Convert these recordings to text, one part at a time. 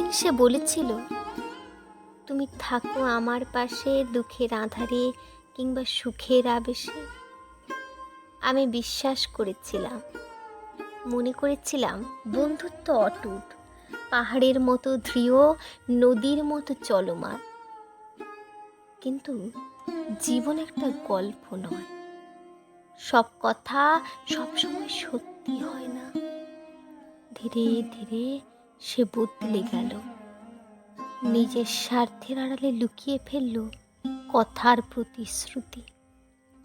একদিন সে বলেছিল, তুমি থাকো আমার পাশে দুঃখের আধারে কিংবা সুখের আবেশে। আমি বিশ্বাস করেছিলাম, মনে করেছিলাম বন্ধুত্ব অটুট, পাহাড়ের মতো দৃঢ় নদীর মতো চলমান। কিন্তু জীবন একটা গল্প নয়, সব কথা সবসময় সত্যি হয় না। ধীরে ধীরে সে বদলে গেল। নিজের স্বার্থের আড়ালে লুকিয়ে ফেলল কথার প্রতিশ্রুতি,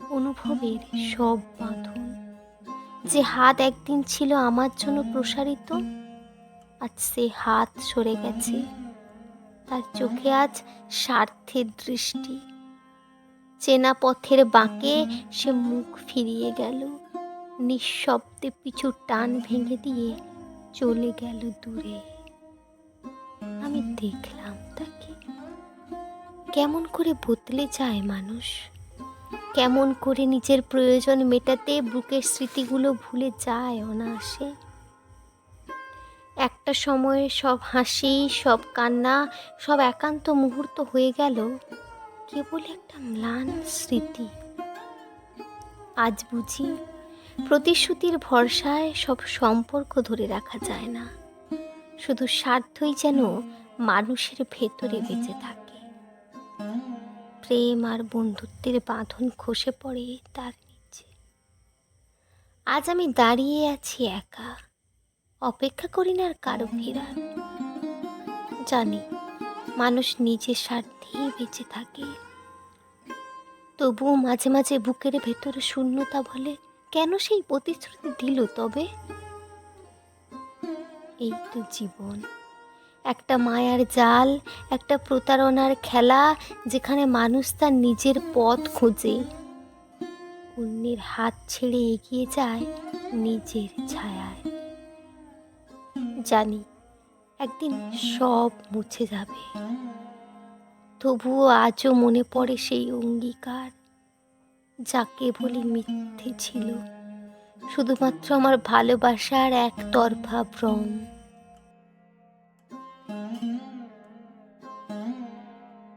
অনুভবের সব বাঁধন। যে হাত একদিন ছিল আমার জন্য প্রসারিত, আজ সে হাত সরে গেছে। তার চোখে আজ স্বার্থের দৃষ্টি। চেনা পথের বাঁকে সে মুখ ফিরিয়ে গেল। নিঃশব্দে পিছু টান ভেঙে দিয়ে চলে গেল দূরে। আমি দেখলাম তাকে। কেমন করে বদলে যায় মানুষ? কেমন করে নিজের প্রয়োজন মেটাতে বুকের স্মৃতিগুলো ভুলে যায় অনায়াসে। একটা সময়ে সব হাসি, সব কান্না, সব একান্ত মুহূর্ত হয়ে গেল। কেবল একটা ম্লান স্মৃতি। আজ বুঝি প্রতিশ্রুতির ভরসায় সব সম্পর্ক ধরে রাখা যায় না। শুধু স্বার্থই যেন মানুষের ভেতরে বেঁচে থাকে। প্রেম আর বন্ধুত্বের বাঁধন খসে পড়ে তার নিচে। আজ আমি দাঁড়িয়ে আছি একা। অপেক্ষা করি না আর কারও ফেরার। জানি মানুষ নিজের স্বার্থেই বেঁচে থাকে। তবুও মাঝে মাঝে বুকের ভেতরে শূন্যতা বলে কেন সেই প্রতিশ্রুতি দিল তবে? এই তো জীবন। একটা মায়ার জাল, একটা প্রতারণার খেলা, যেখানে মানুষ তার নিজের পথ খোঁজে। অন্যের হাত ছেড়ে এগিয়ে যায় নিজের ছায়ায়। জানি, একদিন সব মুছে যাবে। তবুও আজও মনে পড়ে সেই অঙ্গীকার। যাকে বলি মিথ্যে ছিল। শুধুমাত্র আমার ভালোবাসার এক তরফা ভ্রম